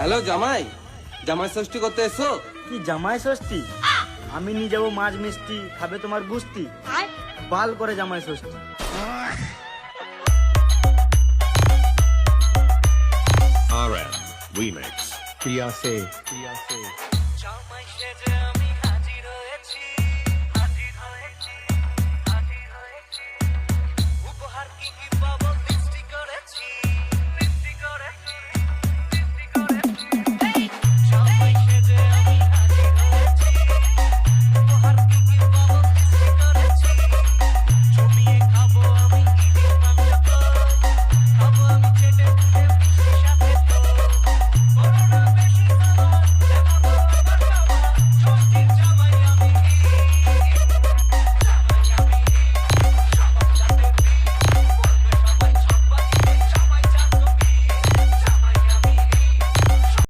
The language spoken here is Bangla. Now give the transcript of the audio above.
হ্যালো জামাই জামাই ষষ্ঠী করতে এসো। কি জামাই ষষ্ঠী? আমি নিয়ে যাব মাছ মিষ্টি খাবে তোমার গুস্তি। বাল করে জামাই ষষ্ঠী। RM Remix. পিয়াসে জামাই সেজে